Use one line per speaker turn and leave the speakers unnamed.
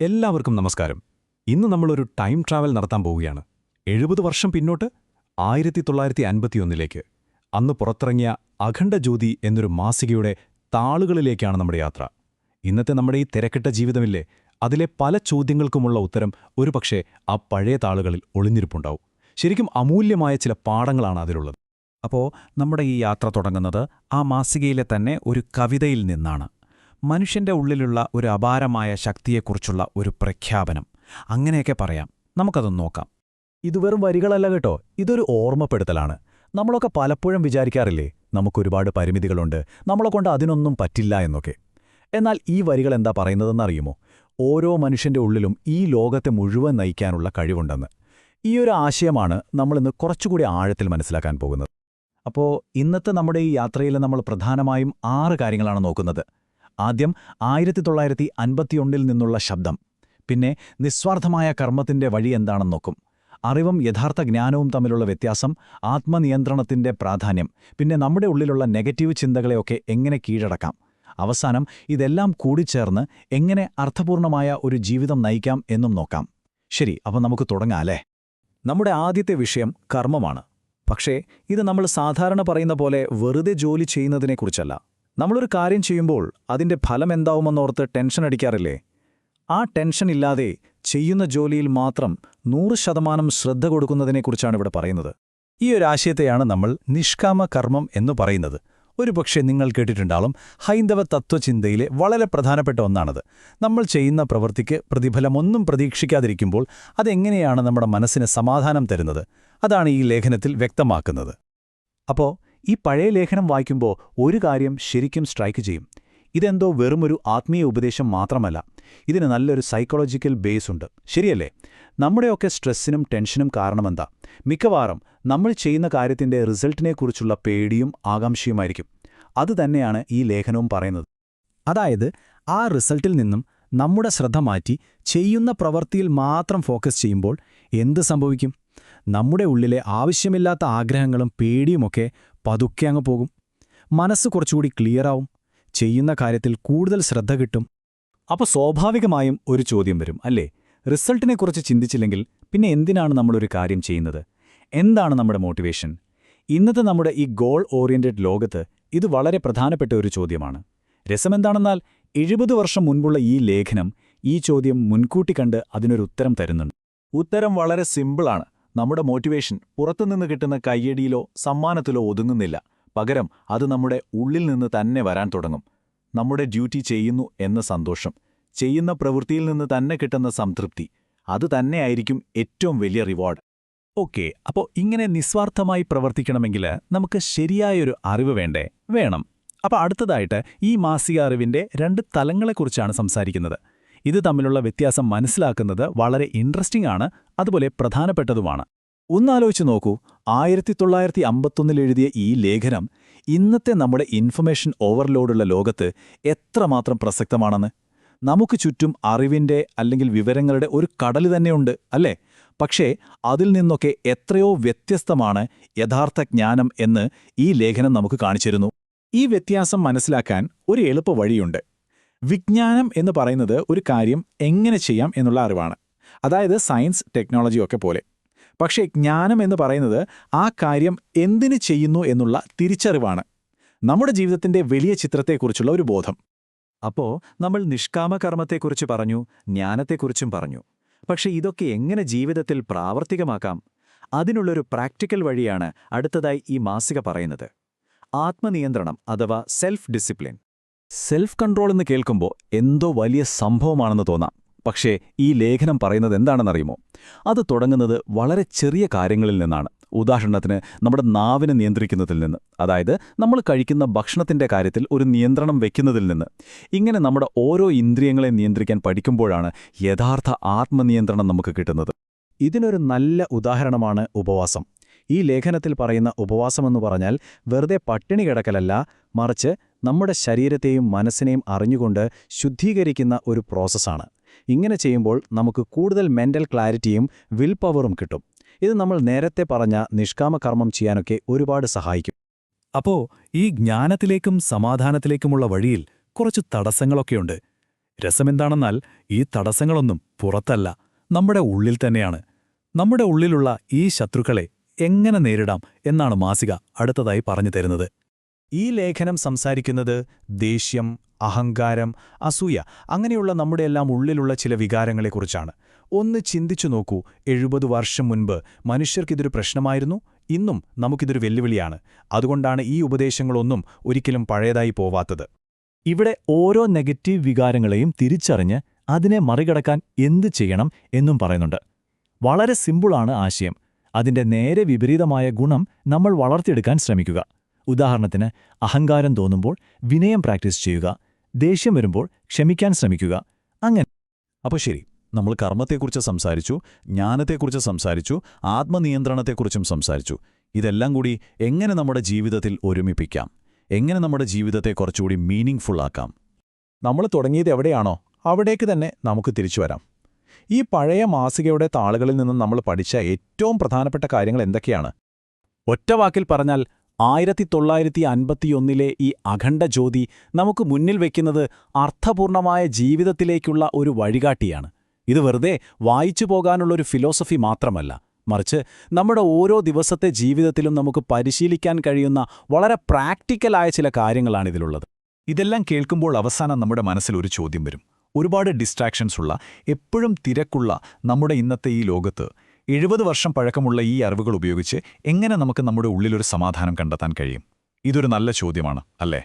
എല്ലാവർക്കും നമസ്കാരം. ഇന്ന് നമ്മളൊരു ടൈം ട്രാവൽ നടത്താൻ പോവുകയാണ്. എഴുപത് വർഷം പിന്നോട്ട് ആയിരത്തി തൊള്ളായിരത്തി അൻപത്തിയൊന്നിലേക്ക് അന്ന് പുറത്തിറങ്ങിയ അഖണ്ഡ ജ്യോതി എന്നൊരു മാസികയുടെ താളുകളിലേക്കാണ് നമ്മുടെ യാത്ര. ഇന്നത്തെ നമ്മുടെ ഈ തിരക്കിട്ട ജീവിതമില്ലേ? അതിലെ പല ചോദ്യങ്ങൾക്കുമുള്ള ഉത്തരം ഒരുപക്ഷെ ആ പഴയ താളുകളിൽ ഒളിഞ്ഞിരിപ്പുണ്ടാവും. ശരിക്കും അമൂല്യമായ ചില പാഠങ്ങളാണ് അതിലുള്ളത്.
അപ്പോൾ നമ്മുടെ ഈ യാത്ര തുടങ്ങുന്നത് ആ മാസികയിലെ തന്നെ ഒരു കവിതയിൽ നിന്നാണ്. മനുഷ്യന്റെ ഉള്ളിലുള്ള ഒരു അപാരമായ ശക്തിയെക്കുറിച്ചുള്ള ഒരു പ്രഖ്യാപനം. അങ്ങനെയൊക്കെ പറയാം. നമുക്കതൊന്ന് നോക്കാം.
ഇത് വെറും വരികളല്ല കേട്ടോ. ഇതൊരു ഓർമ്മപ്പെടുത്തലാണ്. നമ്മളൊക്കെ പലപ്പോഴും വിചാരിക്കാറില്ലേ നമുക്കൊരുപാട് പരിമിതികളുണ്ട്. നമ്മളെ കൊണ്ട് അതിനൊന്നും പറ്റില്ല എന്നൊക്കെ. എന്നാൽ ഈ വരികൾ എന്താ പറയുന്നതെന്നറിയുമോ? ഓരോ മനുഷ്യന്റെ ഉള്ളിലും ഈ ലോകത്തെ മുഴുവൻ നയിക്കാനുള്ള കഴിവുണ്ടെന്ന്. ഈ ഒരു ആശയമാണ് നമ്മളിന്ന് കുറച്ചുകൂടി ആഴത്തിൽ മനസ്സിലാക്കാൻ പോകുന്നത്. അപ്പോൾ ഇന്നത്തെ നമ്മുടെ ഈ യാത്രയിൽ നമ്മൾ പ്രധാനമായും ആറ് കാര്യങ്ങളാണ് നോക്കുന്നത്. ആദ്യം ആയിരത്തി തൊള്ളായിരത്തി അൻപത്തിയൊന്നിൽ നിന്നുള്ള ശബ്ദം. പിന്നെ നിസ്വാർത്ഥമായ കർമ്മത്തിന്റെ വഴി എന്താണെന്ന് നോക്കും. അറിവും യഥാർത്ഥ ജ്ഞാനവും തമ്മിലുള്ള വ്യത്യാസം ആത്മനിയന്ത്രണത്തിന്റെ പ്രാധാന്യം പിന്നെ നമ്മുടെ ഉള്ളിലുള്ള നെഗറ്റീവ് ചിന്തകളെയൊക്കെ എങ്ങനെ കീഴടക്കാം. അവസാനം ഇതെല്ലാം കൂടിച്ചേർന്ന് എങ്ങനെ അർത്ഥപൂർണമായ ഒരു ജീവിതം നയിക്കാം എന്നും നോക്കാം. ശരി അപ്പം നമുക്ക് തുടങ്ങാം അല്ലേ? നമ്മുടെ ആദ്യത്തെ വിഷയം കർമ്മമാണ്. പക്ഷേ ഇത് നമ്മൾ സാധാരണ പറയുന്ന പോലെ വെറുതെ ജോലി ചെയ്യുന്നതിനെക്കുറിച്ചല്ല. നമ്മളൊരു കാര്യം ചെയ്യുമ്പോൾ അതിന്റെ ഫലം എന്താവുമെന്നോർത്ത് ടെൻഷൻ അടിക്കാറില്ലേ? ആ ടെൻഷൻ ഇല്ലാതെ ചെയ്യുന്ന ജോലിയിൽ മാത്രം നൂറ് ശതമാനം ശ്രദ്ധ കൊടുക്കുന്നതിനെക്കുറിച്ചാണ് ഇവിടെ പറയുന്നത്. ഈ ഒരു ആശയത്തെയാണ് നമ്മൾ നിഷ്കാമ കർമ്മം എന്ന് പറയുന്നത്. ഒരുപക്ഷെ നിങ്ങൾ കേട്ടിട്ടുണ്ടാവും ഹൈന്ദവ തത്വചിന്തയിലെ വളരെ പ്രധാനപ്പെട്ട ഒന്നാണത്. നമ്മൾ ചെയ്യുന്ന പ്രവൃത്തിക്ക് പ്രതിഫലമൊന്നും പ്രതീക്ഷിക്കാതിരിക്കുമ്പോൾ അതെങ്ങനെയാണ് നമ്മുടെ മനസ്സിന് സമാധാനം തരുന്നത്? അതാണ് ഈ ലേഖനത്തിൽ വ്യക്തമാക്കുന്നത്. അപ്പോ ഈ പഴയ ലേഖനം വായിക്കുമ്പോൾ ഒരു കാര്യം ശരിക്കും സ്ട്രൈക്ക് ചെയ്യും. ഇതെന്തോ വെറുമൊരു ആത്മീയ ഉപദേശം മാത്രമല്ല. ഇതിന് നല്ലൊരു സൈക്കോളജിക്കൽ ബേസ് ഉണ്ട്. ശരിയല്ലേ? നമ്മുടെയൊക്കെ സ്ട്രെസ്സിനും ടെൻഷനും കാരണമെന്താ? മിക്കവാറും നമ്മൾ ചെയ്യുന്ന കാര്യത്തിന്റെ റിസൾട്ടിനെക്കുറിച്ചുള്ള പേടിയും ആകാംക്ഷയുമായിരിക്കും. അതുതന്നെയാണ് ഈ ലേഖനവും പറയുന്നത്. അതായത് ആ റിസൾട്ടിൽ നിന്നും നമ്മുടെ ശ്രദ്ധ മാറ്റി ചെയ്യുന്ന പ്രവൃത്തിയിൽ മാത്രം ഫോക്കസ് ചെയ്യുമ്പോൾ എന്ത് സംഭവിക്കും? നമ്മുടെ ഉള്ളിലെ ആവശ്യമില്ലാത്ത ആഗ്രഹങ്ങളും പേടിയുമൊക്കെ പതുക്കെ അങ്ങ് പോകും. മനസ്സ് കുറച്ചുകൂടി ക്ലിയറാവും ചെയ്യുന്ന കാര്യത്തിൽ കൂടുതൽ ശ്രദ്ധ കിട്ടും. അപ്പോൾ സ്വാഭാവികമായും ഒരു ചോദ്യം വരും അല്ലേ? റിസൾട്ടിനെക്കുറിച്ച് ചിന്തിച്ചില്ലെങ്കിൽ പിന്നെ എന്തിനാണ് നമ്മളൊരു കാര്യം ചെയ്യുന്നത്? എന്താണ് നമ്മുടെ മോട്ടിവേഷൻ ഇന്നത്തെ നമ്മുടെ ഈ ഗോൾ ഓറിയന്റഡ് ലോകത്ത് ഇത് വളരെ പ്രധാനപ്പെട്ട ഒരു ചോദ്യമാണ്. രസമെന്താണെന്നാൽ എഴുപത് വർഷം മുൻപുള്ള ഈ ലേഖനം ഈ ചോദ്യം മുൻകൂട്ടി കണ്ട് അതിനൊരു ഉത്തരം തരുന്നുണ്ട്. ഉത്തരം വളരെ സിമ്പിളാണ് നമ്മുടെ മോട്ടിവേഷൻ പുറത്തുനിന്ന് കിട്ടുന്ന കയ്യടിയിലോ സമ്മാനത്തിലോ ഒതുങ്ങുന്നില്ല. പകരം അത് നമ്മുടെ ഉള്ളിൽ നിന്ന് തന്നെ വരാൻ തുടങ്ങും. നമ്മുടെ ഡ്യൂട്ടി ചെയ്യുന്നു എന്ന സന്തോഷം ചെയ്യുന്ന പ്രവൃത്തിയിൽ നിന്ന് തന്നെ കിട്ടുന്ന സംതൃപ്തി അത് തന്നെയായിരിക്കും ഏറ്റവും വലിയ റിവാർഡ് ഓക്കെ അപ്പോൾ ഇങ്ങനെ നിസ്വാർത്ഥമായി പ്രവർത്തിക്കണമെങ്കിൽ നമുക്ക് ശരിയായൊരു അറിവ് വേണ്ടേ? വേണം. അപ്പോൾ അടുത്തതായിട്ട് ഈ മാസിക അറിവിന്റെ രണ്ട് തലങ്ങളെക്കുറിച്ചാണ് സംസാരിക്കുന്നത്. ഇത് തമ്മിലുള്ള വ്യത്യാസം മനസ്സിലാക്കുന്നത് വളരെ ഇൻട്രസ്റ്റിംഗ് ആണ് അതുപോലെ പ്രധാനപ്പെട്ടതുമാണ്. ഒന്നാലോചിച്ച് നോക്കൂ ആയിരത്തി തൊള്ളായിരത്തി അമ്പത്തൊന്നിൽ എഴുതിയ ഈ ലേഖനം ഇന്നത്തെ നമ്മുടെ ഇൻഫർമേഷൻ ഓവർലോഡുള്ള ലോകത്ത് എത്രമാത്രം പ്രസക്തമാണെന്ന്. നമുക്ക് ചുറ്റും അറിവിന്റെ അല്ലെങ്കിൽ വിവരങ്ങളുടെ ഒരു കടൽ തന്നെയുണ്ട് അല്ലേ? പക്ഷേ അതിൽ നിന്നൊക്കെ എത്രയോ വ്യത്യസ്തമാണ് യഥാർത്ഥ ജ്ഞാനം എന്ന് ഈ ലേഖനം നമുക്ക് കാണിച്ചിരുന്നു ഈ വ്യത്യാസം മനസ്സിലാക്കാൻ ഒരു എളുപ്പ വഴിയുണ്ട്. വിജ്ഞാനം എന്ന് പറയുന്നത് ഒരു കാര്യം എങ്ങനെ ചെയ്യാം എന്നുള്ള അറിവാണ്. അതായത് സയൻസ് ടെക്നോളജിയൊക്കെ പോലെ. പക്ഷേ ജ്ഞാനം എന്ന് പറയുന്നത് ആ കാര്യം എന്തിനു ചെയ്യുന്നു എന്നുള്ള തിരിച്ചറിവാണ്. നമ്മുടെ ജീവിതത്തിന്റെ വലിയ ചിത്രത്തെക്കുറിച്ചുള്ള ഒരു ബോധം. അപ്പോ നമ്മൾ നിഷ്കാമകർമ്മത്തെക്കുറിച്ച് പറഞ്ഞു ജ്ഞാനത്തെക്കുറിച്ചും പറഞ്ഞു. പക്ഷെ ഇതൊക്കെ എങ്ങനെ ജീവിതത്തിൽ പ്രാവർത്തികമാക്കാം? അതിനുള്ളൊരു പ്രാക്ടിക്കൽ വഴിയാണ് അടുത്തതായി ഈ മാസിക പറയുന്നത്. ആത്മനിയന്ത്രണം അഥവാ സെൽഫ് ഡിസിപ്ലിൻ. സെൽഫ് കൺട്രോൾ എന്ന് കേൾക്കുമ്പോൾ എന്തോ വലിയ സംഭവമാണെന്ന് തോന്നാം. പക്ഷേ ഈ ലേഖനം പറയുന്നത് എന്താണെന്നറിയുമോ? അത് തുടങ്ങുന്നത് വളരെ ചെറിയ കാര്യങ്ങളിൽ നിന്നാണ്. ഉദാഹരണത്തിന് നമ്മുടെ നാവിനെ നിയന്ത്രിക്കുന്നതിൽ നിന്ന്. അതായത് നമ്മൾ കഴിക്കുന്ന ഭക്ഷണത്തിന്റെ കാര്യത്തിൽ ഒരു നിയന്ത്രണം വയ്ക്കുന്നതിൽ നിന്ന്. ഇങ്ങനെ നമ്മുടെ ഓരോ ഇന്ദ്രിയങ്ങളെ നിയന്ത്രിക്കാൻ പഠിക്കുമ്പോഴാണ് യഥാർത്ഥ ആത്മനിയന്ത്രണം നമുക്ക് കിട്ടുന്നത്. ഇതിനൊരു നല്ല ഉദാഹരണമാണ് ഉപവാസം. ഈ ലേഖനത്തിൽ പറയുന്ന ഉപവാസമെന്ന് പറഞ്ഞാൽ വെറുതെ പട്ടിണി കിടക്കലല്ല മറിച്ച് നമ്മുടെ ശരീരത്തെയും മനസ്സിനെയും അറിഞ്ഞുകൊണ്ട് ശുദ്ധീകരിക്കുന്ന ഒരു പ്രോസസ്സാണ്. ഇങ്ങനെ ചെയ്യുമ്പോൾ നമുക്ക് കൂടുതൽ മെന്റൽ ക്ലാരിറ്റിയും വിൽ പവറും കിട്ടും. ഇത് നമ്മൾ നേരത്തെ പറഞ്ഞ നിഷ്കാമകർമ്മം ചെയ്യാനൊക്കെ ഒരുപാട് സഹായിക്കും. അപ്പോ ഈ ജ്ഞാനത്തിലേക്കും സമാധാനത്തിലേക്കുമുള്ള വഴിയിൽ കുറച്ച് തടസ്സങ്ങളൊക്കെയുണ്ട്. രസമെന്താണെന്നാൽ ഈ തടസ്സങ്ങളൊന്നും പുറത്തല്ല നമ്മുടെ ഉള്ളിൽ തന്നെയാണ്. നമ്മുടെ ഉള്ളിലുള്ള ഈ ശത്രുക്കളെ എങ്ങനെ നേരിടാം എന്നാണ് മാസിക അടുത്തതായി പറഞ്ഞു തരുന്നത്. ഈ ലേഖനം സംസാരിക്കുന്നത് ദേഷ്യം അഹങ്കാരം അസൂയ അങ്ങനെയുള്ള നമ്മുടെയെല്ലാം ഉള്ളിലുള്ള ചില വികാരങ്ങളെക്കുറിച്ചാണ്. ഒന്ന് ചിന്തിച്ചു നോക്കൂ. എഴുപത് വർഷം മുൻപ് മനുഷ്യർക്കിതൊരു പ്രശ്നമായിരുന്നു. ഇന്നും നമുക്കിതൊരു വെല്ലുവിളിയാണ്. അതുകൊണ്ടാണ് ഈ ഉപദേശങ്ങളൊന്നും ഒരിക്കലും പഴയതായി പോവാത്തത്. ഇവിടെ ഓരോ നെഗറ്റീവ് വികാരങ്ങളെയും തിരിച്ചറിഞ്ഞ് അതിനെ മറികടക്കാൻ എന്ത് ചെയ്യണം എന്നും പറയുന്നുണ്ട്. വളരെ സിമ്പിളാണ് ആശയം. അതിന്റെ നേരെ വിപരീതമായ ഗുണം നമ്മൾ വളർത്തിയെടുക്കാൻ ശ്രമിക്കുക. ഉദാഹരണത്തിന് അഹങ്കാരം തോന്നുമ്പോൾ വിനയം പ്രാക്ടീസ് ചെയ്യുക ദേഷ്യം വരുമ്പോൾ ക്ഷമിക്കാൻ ശ്രമിക്കുക അങ്ങനെ. അപ്പോൾ ശരി നമ്മൾ കർമ്മത്തെക്കുറിച്ച് സംസാരിച്ചു ജ്ഞാനത്തെക്കുറിച്ച് സംസാരിച്ചു ആത്മനിയന്ത്രണത്തെക്കുറിച്ചും സംസാരിച്ചു. ഇതെല്ലാം കൂടി എങ്ങനെ നമ്മുടെ ജീവിതത്തിൽ ഒരുമിപ്പിക്കാം? എങ്ങനെ നമ്മുടെ ജീവിതത്തെ കുറച്ചുകൂടി മീനിങ് ആക്കാം? നമ്മൾ തുടങ്ങിയത് എവിടെയാണോ അവിടേക്ക് തന്നെ നമുക്ക് തിരിച്ചു വരാം. ഈ പഴയ മാസികയുടെ താളുകളിൽ നിന്നും നമ്മൾ പഠിച്ച ഏറ്റവും പ്രധാനപ്പെട്ട കാര്യങ്ങൾ എന്തൊക്കെയാണ്? ഒറ്റവാക്കിൽ പറഞ്ഞാൽ ആയിരത്തി തൊള്ളായിരത്തി അൻപത്തിയൊന്നിലെ ഈ അഖണ്ഡ ജ്യോതി നമുക്ക് മുന്നിൽ വയ്ക്കുന്നത് അർത്ഥപൂർണമായ ജീവിതത്തിലേക്കുള്ള ഒരു വഴികാട്ടിയാണ്. ഇത് വെറുതെ വായിച്ചു പോകാനുള്ളൊരു ഫിലോസഫി മാത്രമല്ല മറിച്ച് നമ്മുടെ ഓരോ ദിവസത്തെ ജീവിതത്തിലും നമുക്ക് പരിശീലിക്കാൻ കഴിയുന്ന വളരെ പ്രാക്ടിക്കലായ ചില കാര്യങ്ങളാണ് ഇതിലുള്ളത്. ഇതെല്ലാം കേൾക്കുമ്പോൾ അവസാനം നമ്മുടെ മനസ്സിൽ ഒരു ചോദ്യം വരും. ഒരുപാട് ഡിസ്ട്രാക്ഷൻസ് ഉള്ള എപ്പോഴും തിരക്കുള്ള നമ്മുടെ ഇന്നത്തെ ഈ ലോകത്ത് എഴുപത് വർഷം പഴക്കമുള്ള ഈ അറിവുകൾ ഉപയോഗിച്ച് എങ്ങനെ നമുക്ക് നമ്മുടെ ഉള്ളിലൊരു സമാധാനം കണ്ടെത്താൻ കഴിയും? ഇതൊരു നല്ല ചോദ്യമാണ് അല്ലേ?